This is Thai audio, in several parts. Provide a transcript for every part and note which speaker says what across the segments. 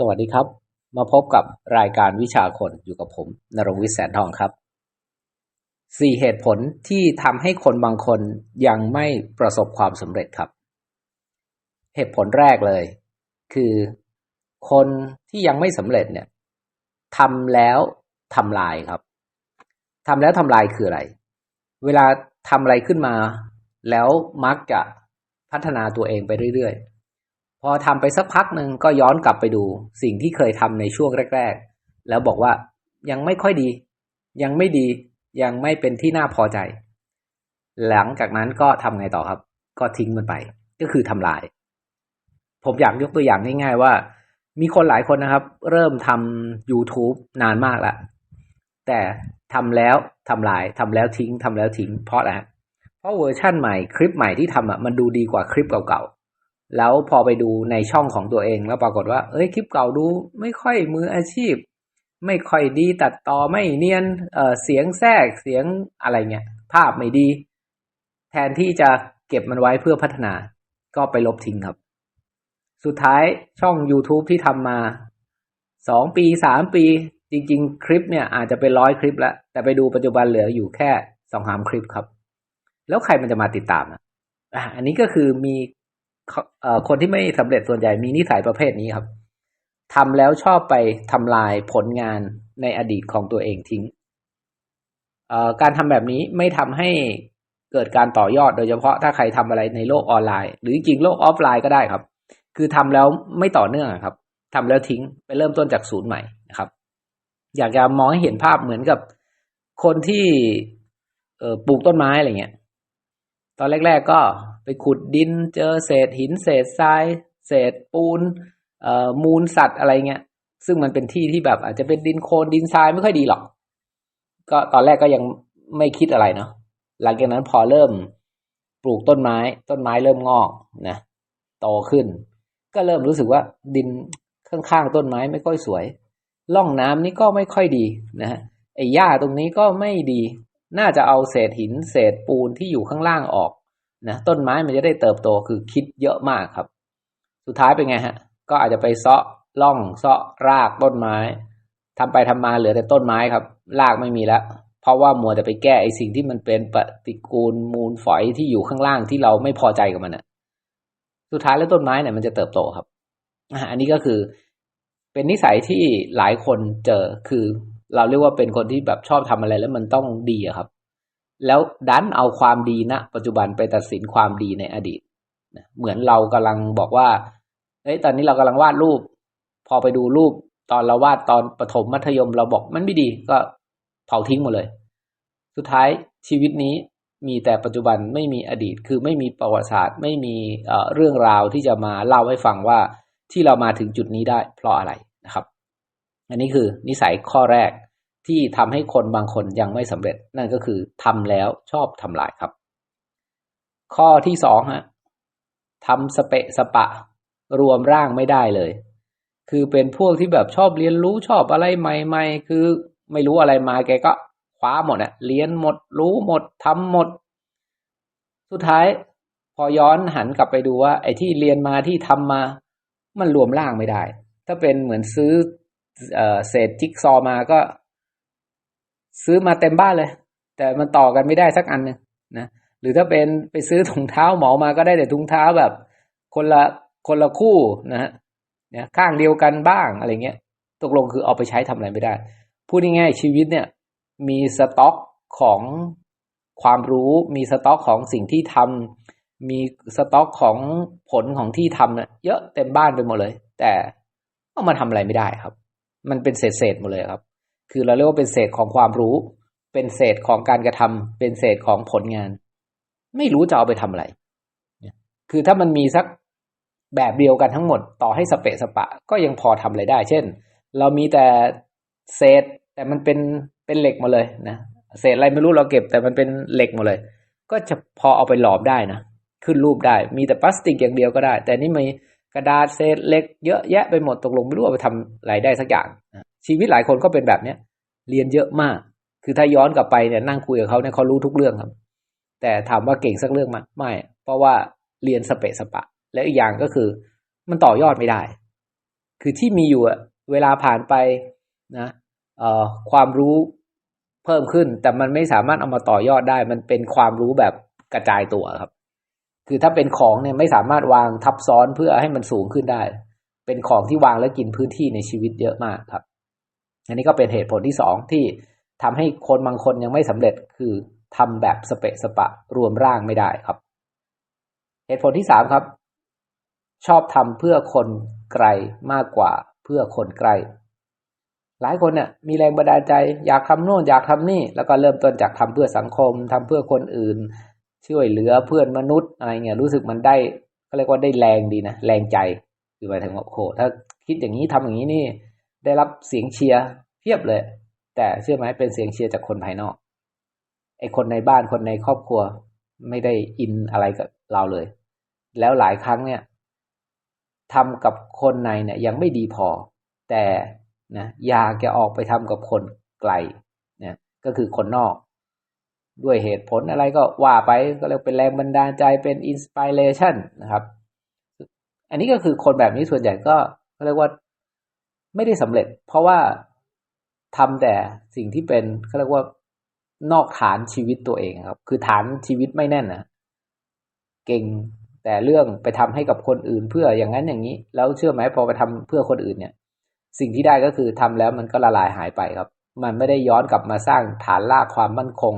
Speaker 1: สวัสดีครับ มาพบกับรายการวิชาคนอยู่กับผมนรงวิทย์แสนทองครับสี่เหตุผลที่ทำให้คนบางคนยังไม่ประสบความสำเร็จครับ เหตุผลแรกเลย คือคนที่ยังไม่สำเร็จเนี่ยทำแล้วทำลายครับทำแล้วทำลายคืออะไร เวลาทำอะไรขึ้นมา แล้วมักจะพัฒนาตัวเองไปเรื่อยๆ อทำไปสักพักหนึ่งก็ย้อนกลับไปดู สิ่งที่เคยทำในช่วงแรก ๆ แล้วบอกว่ายังไม่ค่อยดี ยังไม่ดี ยังไม่เป็นที่น่าพอใจ หลังจากนั้นก็ทำไงต่อครับ ก็ทิ้งมันไป ก็คือทำลาย ผมอยากยกตัวอย่างง่าย ๆ ว่า มีคนหลายคนนะครับ เริ่มทำ YouTube นานมากแล้วแต่ทำแล้วทำลายทำแล้วทิ้งทำแล้วทิ้งเพราะอะไรเพราะเวอร์ชั่นใหม่คลิปใหม่ที่ทำอะมันดูดีกว่าคลิปเก่าๆ แล้วพอไปดูในช่องของตัวเองแล้วปรากฏว่า เอ้ยคลิปเก่าดูไม่ค่อยมืออาชีพ ไม่ค่อยดีตัดต่อไม่เนียนเอ่อเสียงแทรกเสียงอะไรเงี้ยภาพไม่ดี แทนที่จะเก็บมันไว้เพื่อพัฒนา ก็ไปลบทิ้งครับ สุดท้ายช่อง YouTube ที่ทำมาสองปีสามปี จริง ๆ คลิปเนี่ยอาจจะเป็นร้อยคลิปแล้ว แต่ไปดูปัจจุบันเหลืออยู่แค่สองสามคลิปครับ แล้วใครมันจะมาติดตามอะอันนี้ก็คือมี คนที่ไม่สำเร็จส่วนใหญ่มีนิสัยประเภทนี้ครับทำแล้วชอบไปทำลายผลงานในอดีตของตัวเองทิ้ง การทำแบบนี้ไม่ทำให้เกิดการต่อยอดโดยเฉพาะถ้าใครทำอะไรในโลกออนไลน์ หรือจริงโลกออฟไลน์ก็ได้ครับ คือทำแล้วไม่ต่อเนื่องครับทำแล้วทิ้งไปเริ่มต้นจากศูนย์ใหม่นะครับ อยากจะมองให้เห็นภาพเหมือนกับคนที่ปลูกต้นไม้อะไรเงี้ย ตอนแรก ๆก็ ไปขุดดินเจอเศษหินเศษทราย เศษปูนเอ่อมูลสัตว์อะไรเงี้ย ซึ่งมันเป็นที่ที่แบบอาจจะเป็นดินโคลนดินทรายไม่ค่อยดีหรอก ก็ตอนแรกก็ยังไม่คิดอะไรเนาะหลังจากนั้นพอเริ่มปลูกต้นไม้ ต้นไม้เริ่มงอกนะโตขึ้น ก็เริ่มรู้สึกว่าดินข้างๆต้นไม้ไม่ค่อยสวยร่องน้ำนี่ก็ไม่ค่อยดีนะฮะไอ้หญ้าตรงนี้ก็ไม่ดี น่าจะเอาเศษหินเศษปูนที่อยู่ข้างล่างออก นะต้นไม้มันจะได้เติบโตคือคิดเยอะมากครับ สุดท้ายเป็นไงฮะ ก็อาจจะไปเซาะล่องเซาะรากต้นไม้ทำไปทำมาเหลือแต่ต้นไม้ครับ รากไม่มีแล้ว เพราะว่ามัวแต่ไปแก้ไอ้สิ่งที่มันเป็นปฏิกูลมูลฝอยที่อยู่ข้างล่างที่เราไม่พอใจกับมันอะสุดท้ายแล้วต้นไม้เนี่ยมันจะเติบโตครับอันนี้ก็คือเป็นนิสัยที่หลายคนเจอคือเราเรียกว่าเป็นคนที่แบบชอบทำอะไรแล้วมันต้องดีอะครับ แล้วดันเอาความดีณปัจจุบันไปตัดสินความดีในอดีตเหมือนเรากำลังบอกว่าเอ้ยตอนนี้เรากำลังวาดรูป พอไปดูรูปตอนเราวาดตอนประถมมัธยมเราบอกมันไม่ดีก็เผาทิ้งหมดเลย สุดท้ายชีวิตนี้มีแต่ปัจจุบันไม่มีอดีต คือไม่มีประวัติศาสตร์ ไม่มีเรื่องราวที่จะมาเล่าให้ฟังว่าที่เรามาถึงจุดนี้ได้เพราะอะไรนะครับ อันนี้คือนิสัยข้อแรก ที่ทำให้คนบางคนยังไม่สำเร็จ นั่นก็คือทำแล้วชอบทำลายครับ ข้อที่สองฮะทำสเปะสปะ รวมร่างไม่ได้เลย คือเป็นพวกที่แบบชอบเรียนรู้ชอบอะไรใหม่ ๆ คือไม่รู้อะไรมาแกก็คว้าหมดอะเรียนหมด รู้หมดทำหมด สุดท้าย พอย้อนหันกลับไปดูว่า ไอ้ที่เรียนมาที่ทำมา มันรวมร่างไม่ได้ ถ้าเป็นเหมือนซื้อเอ่อเศษจิ๊กซอมาก็ ซื้อมาเต็มบ้านเลย แต่มันต่อกันไม่ได้สักอันหนึ่งนะหรือถ้าเป็นไปซื้อถุงเท้าหมอมาก็ได้แต่ถุงเท้าแบบ คนละคนละคู่นะฮะเนี่ยข้างเดียวกันบ้างอะไรเงี้ยตกลงคือเอาไปใช้ทำอะไรไม่ได้ พูดง่ายๆชีวิตเนี่ยมีสต็อกของความรู้มีสต็อกของสิ่งที่ทำมีสต็อกของผลของที่ทำเนี่ยเยอะเต็มบ้านไปหมดเลย แต่เอามาทำอะไรไม่ได้ครับ มันเป็นเศษเศษหมดเลยครับ คือเราเรียกว่าเป็นเศษของความรู้ เป็นเศษของการกระทำเป็นเศษของผลงาน ไม่รู้จะเอาไปทำอะไร คือถ้ามันมีสักแบบเดียวกันทั้งหมด ต่อให้สเปะสปะ ก็ยังพอทำอะไรได้ เช่น เรามีแต่เศษแต่มันเป็นเป็นเหล็กหมดเลยนะเศษอะไรไม่รู้เราเก็บ แต่มันเป็นเหล็กหมดเลย ก็จะพอเอาไปหลอมได้นะขึ้นรูปได้ มีแต่พลาสติกอย่างเดียวก็ได้ แต่นี่มีกระดาษเศษเหล็กเยอะแยะไปหมดตกลงไม่รู้เอาไปทำอะไรได้สักอย่าง ชีวิตหลายคนก็เป็นแบบเนี้ยเรียนเยอะมาก คือถ้าย้อนกลับไปเนี่ยนั่งคุยกับเขาเนี่ยเขารู้ทุกเรื่องครับ แต่ถามว่าเก่งสักเรื่องมั้ยไม่ เพราะว่าเรียนสเปะสปะ และอีกอย่างก็คือ มันต่อยอดไม่ได้ คือที่มีอยู่เวลาผ่านไปนะเอ่อความรู้เพิ่มขึ้น แต่มันไม่สามารถเอามาต่อยอดได้ มันเป็นความรู้แบบกระจายตัวครับ คือถ้าเป็นของเนี่ยไม่สามารถวางทับซ้อนเพื่อให้มันสูงขึ้นได้ เป็นของที่วางแล้วกินพื้นที่ในชีวิตเยอะมากครับ อันนี้ก็เป็นเหตุผลที่สองที่ทำให้คนบางคนยังไม่สำเร็จคือทำแบบสเปะสปะรวมร่างไม่ได้ครับ เหตุผลที่สามครับ ชอบทำเพื่อคนไกลมากกว่าเพื่อคนใกล้หลายคนเนี่ยมีแรงบันดาลใจอยากทำโน่นอยากทำนี่ แล้วก็เริ่มต้นจากทำเพื่อสังคมทำเพื่อคนอื่น ช่วยเหลือเพื่อนมนุษย์อะไรเงี้ยรู้สึกมันได้ก็เรียกว่าได้แรงดีนะแรงใจคือหมายถึงว่าโอ้โหถ้าคิดอย่างนี้ทำอย่างนี้นี่ ได้รับเสียงเชียร์เพียบเลย แต่เชื่อไหมเป็นเสียงเชียร์จากคนภายนอกไอคนในบ้านคนในครอบครัว ไม่ได้อินอะไรกับเราเลย แล้วหลายครั้งเนี่ยทำกับคนในเนี่ยยังไม่ดีพอ แต่นะอยากจะออกไปทำกับคนไกลเนี่ยก็คือคนนอก ด้วยเหตุผลอะไรก็ว่าไปก็เรียกเป็นแรงบันดาลใจเป็นอินสปิเรชันนะครับ อันนี้ก็คือคนแบบนี้ส่วนใหญ่ก็ก็เรียกว่า ไม่ได้สำเร็จ เพราะว่าทำแต่สิ่งที่เป็นเขาเรียกว่านอกฐานชีวิตตัวเองครับ คือฐานชีวิตไม่แน่นนะเก่งแต่เรื่องไปทำให้กับคนอื่นเพื่ออย่างนั้นอย่างนี้ แล้วเชื่อไหมพอไปทำเพื่อคนอื่นเนี่ย สิ่งที่ได้ก็คือทำแล้วมันก็ละลายหายไปครับ มันไม่ได้ย้อนกลับมาสร้างฐานรากความมั่นคง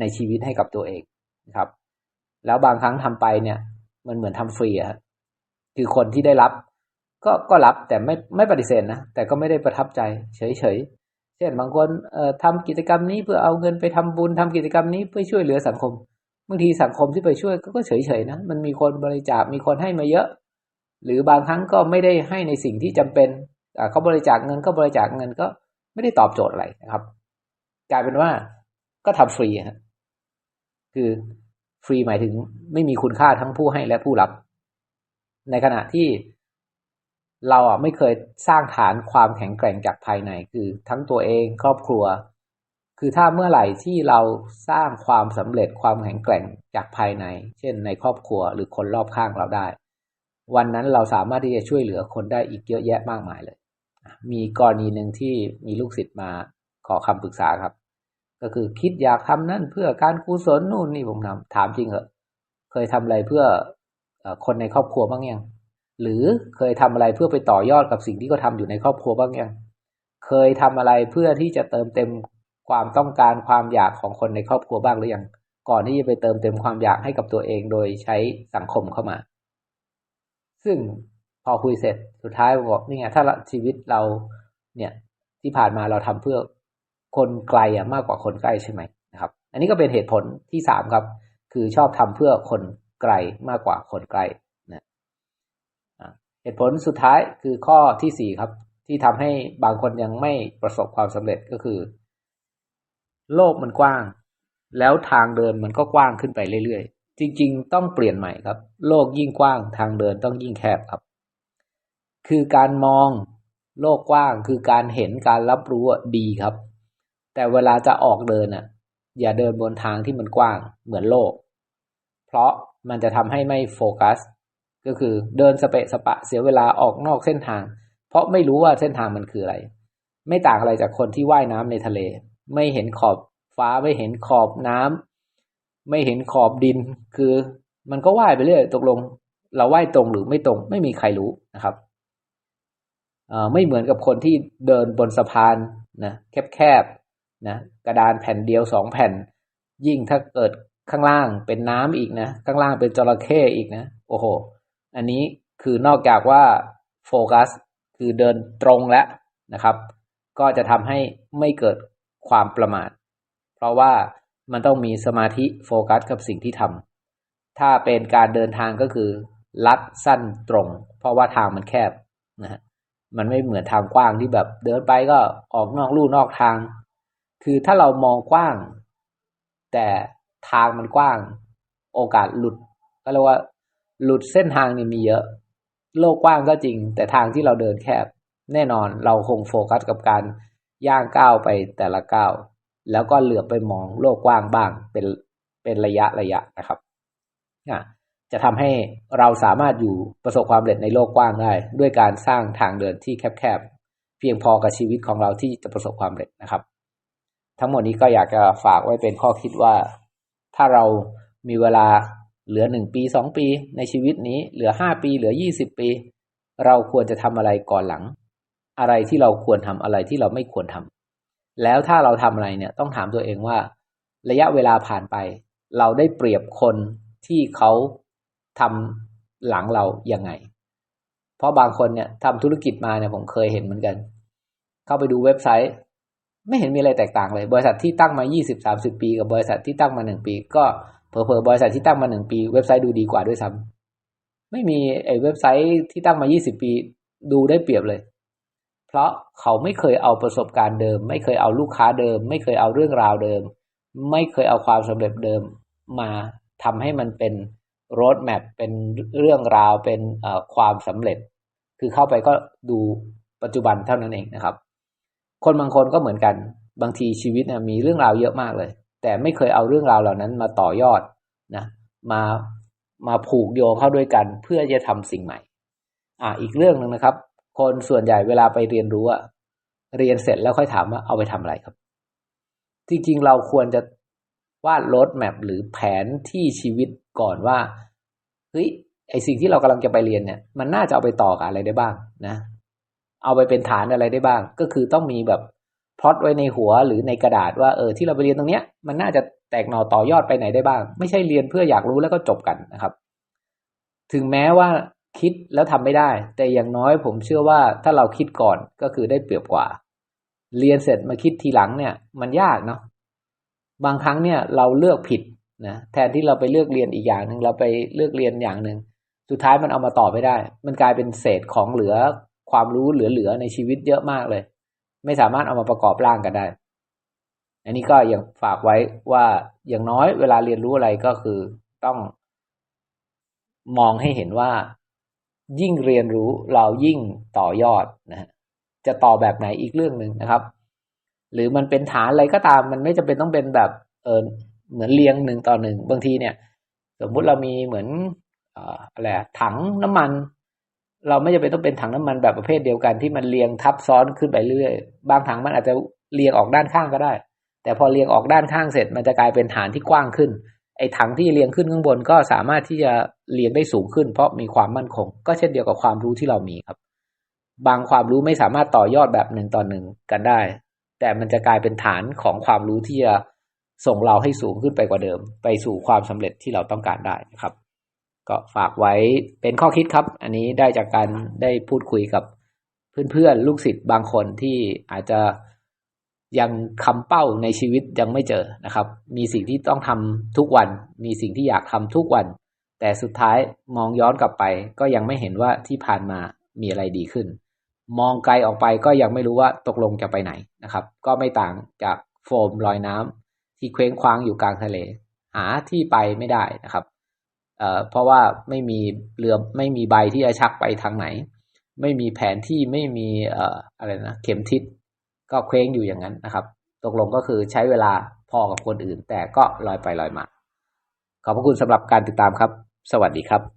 Speaker 1: ในชีวิตให้กับตัวเองครับ แล้วบางครั้งทำไปเนี่ย มันเหมือนทำฟรีอะคือคนที่ได้รับ ก็ก็รับแต่ไม่ไม่ปฏิเสธนะแต่ก็ไม่ได้ประทับใจ เฉยเฉยเช่นบางคนเอ่อทำกิจกรรมนี้เพื่อเอาเงินไปทำบุญทำกิจกรรมนี้เพื่อช่วยเหลือสังคมบางทีสังคมที่ไปช่วยก็เฉยๆนะมันมีคนบริจาคมีคนให้มาเยอะ หรือบางครั้งก็ไม่ได้ให้ในสิ่งที่จำเป็นเขาบริจาคเงินก็บริจาคเงินก็ไม่ได้ตอบโจทย์อะไรนะครับ กลายเป็นว่าก็ทำฟรีฮะคือฟรีหมายถึงไม่มีคุณค่าทั้งผู้ให้และผู้รับ ในขณะที่ เราอะไม่เคยสร้างฐานความแข็งแกร่งจากภายในคือทั้งตัวเองครอบครัว คือถ้าเมื่อไหร่ที่เราสร้างความสำเร็จความแข็งแกร่งจากภายใน เช่น ในครอบครัวหรือคนรอบข้างเราได้ วันนั้นเราสามารถที่จะช่วยเหลือคนได้อีกเยอะแยะมากมายเลย มีกรณีหนึ่งที่มีลูกศิษย์มาขอคำปรึกษาครับ ก็คือคิดอยากทำนั่นเพื่อการกุศลนู่นนี่ผมทำถามจริงเหรอเคยทำอะไรเพื่อคนในครอบครัวบ้างยัง หรือเคยทำอะไรเพื่อไปต่อยอดกับสิ่งที่เขาทาอยู่ในครอบครัวบ้างยังเคยทำอะไรเพื่อที่จะเติมเต็มความต้องการความอยากของคนในครอบครัวบ้างหรือยังก่อนที่จะไปเติมเต็มความอยากให้กับตัวเองโดยใช้สังคมเข้ามา ซึ่งพอคุยเสร็จสุดท้ายบอกนี่ไงถ้าชีวิตเราเนี่ยที่ผ่านมาเราทำเพื่อคนไกลอะมากกว่าคนใกล้ใช่ไหมนะครับ อันนี้ก็เป็นเหตุผลที่สามครับ คือชอบทำเพื่อคนไกลมากกว่าคนใกล้ เหตุผลสุดท้ายคือข้อที่สี่ครับ ที่ทำให้บางคนยังไม่ประสบความสำเร็จก็คือ โลกมันกว้าง แล้วทางเดินมันก็กว้างขึ้นไปเรื่อยๆ จริงๆ ต้องเปลี่ยนใหม่ครับ โลกยิ่งกว้างทางเดินต้องยิ่งแคบครับ คือการมองโลกกว้างคือการเห็นการรับรู้ดีครับ แต่เวลาจะออกเดินอะ อย่าเดินบนทางที่มันกว้างเหมือนโลก เพราะมันจะทำให้ไม่โฟกัส ก็คือเดินสเปะสปะเสียเวลาออกนอกเส้นทาง เพราะไม่รู้ว่าเส้นทางมันคืออะไร ไม่ต่างอะไรจากคนที่ว่ายน้ำในทะเล ไม่เห็นขอบฟ้าไม่เห็นขอบน้ำไม่เห็นขอบดิน คือ มันก็ว่ายไปเรื่อยตกลง เราว่ายตรงหรือไม่ตรง ไม่มีใครรู้นะครับไม่เหมือนกับคนที่เดินบนสะพานนะแคบๆนะกระดานแผ่นเดียวสองแผ่น ยิ่งถ้าเกิดข้างล่างเป็นน้ำอีกนะ ข้างล่างเป็นจระเข้อีกนะ โอ้โห อันนี้คือนอกจากว่าโฟกัสคือเดินตรงแล้วนะครับ ก็จะทำให้ไม่เกิดความประมาท เพราะว่ามันต้องมีสมาธิโฟกัสกับสิ่งที่ทำถ้าเป็นการเดินทางก็คือ ลัดสั้นตรง เพราะว่าทางมันแคบนะฮะมันไม่เหมือนทางกว้างที่แบบ เดินไปก็ออกนอกลู่นอกทาง คือถ้าเรามองกว้าง แต่ทางมันกว้าง โอกาสหลุด ก็เรียกว่า หลุดเส้นทางนี่มีเยอะ โลกกว้างก็จริง แต่ทางที่เราเดินแคบ แน่นอนเราคงโฟกัสกับการย่างก้าวไปแต่ละก้าวแล้วก็เหลือบไปมองโลกกว้างบ้างเป็นเป็นระยะระยะนะครับจะจะทำให้เราสามารถอยู่ประสบความสำเร็จในโลกกว้างได้ ด้วยการสร้างทางเดินที่แคบๆเพียงพอกับชีวิตของเราที่จะประสบความสำเร็จนะครับ ทั้งหมดนี้ก็อยากจะฝากไว้เป็นข้อคิดว่า ถ้าเรามีเวลา เหลือหนึ่งปีสองปีในชีวิตนี้ เหลือห้าปีเหลือยี่สิบปี เราควรจะทำอะไรก่อนหลัง อะไรที่เราควรทำอะไรที่เราไม่ควรทำแล้วถ้าเราทำอะไรเนี่ยต้องถามตัวเองว่า ระยะเวลาผ่านไป เราได้เปรียบคนที่เขาทำหลังเรายังไง เพราะบางคนเนี่ยทำธุรกิจมาเนี่ยผมเคยเห็นเหมือนกัน เข้าไปดูเว็บไซต์ ไม่เห็นมีอะไรแตกต่างเลย บริษัทที่ตั้งมา 20-30 ปี กับบริษัทที่ตั้งมาหนึ่งปีก็ เผลอๆบริษัทที่ตั้งมาหนึ่งปี เว็บไซต์ดูดีกว่าด้วยซ้ำไม่มีไอ้เว็บไซต์ที่ตั้งมา20ปีดูได้เปรียบเลย เพราะเขาไม่เคยเอาประสบการณ์เดิม ไม่เคยเอาลูกค้าเดิม ไม่เคยเอาเรื่องราวเดิม ไม่เคยเอาความสำเร็จเดิมมาทำให้มันเป็นโรดแมพเป็นเรื่องราวเป็นความสำเร็จ คือเข้าไปก็ดูปัจจุบันเท่านั้นเองนะครับ คนบางคนก็เหมือนกัน บางทีชีวิตนะมีเรื่องราวเยอะมากเลย แต่ไม่เคยเอาเรื่องราวเหล่านั้นมาต่อยอดนะมามาผูกโยงเข้าด้วยกันเพื่อจะทำสิ่งใหม่ อ่าอีกเรื่องหนึ่งนะครับ คนส่วนใหญ่เวลาไปเรียนรู้อะเรียนเสร็จแล้วค่อยถามว่าเอาไปทำอะไรครับ จริงๆเราควรจะวาดรดแมพหรือแผนที่ชีวิตก่อนว่าเฮ้ยไอสิ่งที่เรากำลังจะไปเรียนเนี่ย มันน่าจะเอาไปต่อกับอะไรได้บ้างนะ เอาไปเป็นฐานอะไรได้บ้าง ก็คือต้องมีแบบ พลอตไว้ในหัวหรือในกระดาษว่าเออที่เราไปเรียนตรงเนี้ยมันน่าจะแตกหน่อต่อยอดไปไหนได้บ้าง ไม่ใช่เรียนเพื่ออยากรู้แล้วก็จบกันนะครับ ถึงแม้ว่าคิดแล้วทำไม่ได้ แต่อย่างน้อยผมเชื่อว่าถ้าเราคิดก่อนก็คือได้เปรียบกว่า เรียนเสร็จมาคิดทีหลังเนี่ย มันยากเนาะบางครั้งเนี่ยเราเลือกผิดนะแทนที่เราไปเลือกเรียนอีกอย่างหนึ่งเราไปเลือกเรียนอย่างหนึ่งสุดท้ายมันเอามาต่อไม่ได้ มันกลายเป็นเศษของเหลือความรู้เหลือๆในชีวิตเยอะมากเลย ไม่สามารถเอามาประกอบร่างกันได้ อันนี้ก็ยังฝากไว้ว่าอย่างน้อยเวลาเรียนรู้อะไรก็คือต้องมองให้เห็นว่า ยิ่งเรียนรู้เรายิ่งต่อยอดนะจะต่อแบบไหนอีกเรื่องหนึ่งนะครับ หรือมันเป็นฐานอะไรก็ตาม มันไม่จำเป็นต้องเป็นแบบเออเหมือนเรียงหนึ่งต่อหนึ่งบางทีเนี่ย สมมุติเรามีเหมือนอะไรถังน้ำมัน เราไม่จำเป็นต้องเป็นถังน้ำมันแบบประเภทเดียวกันที่มันเรียงทับซ้อนขึ้นไปเรื่อยบางถังมันอาจจะเรียงออกด้านข้างก็ได้ แต่พอเรียงออกด้านข้างเสร็จ มันจะกลายเป็นฐานที่กว้างขึ้น ไอ้ถังที่เรียงขึ้นข้างบนก็สามารถที่จะเรียงได้สูงขึ้น เพราะมีความมั่นคง ก็เช่นเดียวกับความรู้ที่เรามีครับ บางความรู้ไม่สามารถต่อยอดแบบหนึ่งต่อหนึ่งกันได้ แต่มันจะกลายเป็นฐานของความรู้ที่จะส่งเราให้สูงขึ้นไปกว่าเดิม ไปสู่ความสำเร็จที่เราต้องการได้นะครับ ก็ฝากไว้เป็นข้อคิดครับ อันนี้ได้จากการได้พูดคุยกับเพื่อนๆลูกศิษย์บางคนที่อาจจะยังคำเป้าในชีวิตยังไม่เจอนะครับ มีสิ่งที่ต้องทำทุกวัน มีสิ่งที่อยากทำทุกวัน แต่สุดท้ายมองย้อนกลับไป ก็ยังไม่เห็นว่าที่ผ่านมามีอะไรดีขึ้น มองไกลออกไปก็ยังไม่รู้ว่าตกลงจะไปไหนนะครับ ก็ไม่ต่างจากโฟมลอยน้ำที่เคว้งคว้างอยู่กลางทะเล หาที่ไปไม่ได้นะครับ เอ่อเพราะว่าไม่มีเรือไม่มีใบที่จะชักไปทางไหน ไม่มีแผนที่ไม่มีเอ่ออะไรนะเข็มทิศก็เคว้งอยู่อย่างนั้นนะครับ ตกลงก็คือใช้เวลาพอกับคนอื่น แต่ก็ลอยไปลอยมา ขอบพระคุณสำหรับการติดตามครับ สวัสดีครับ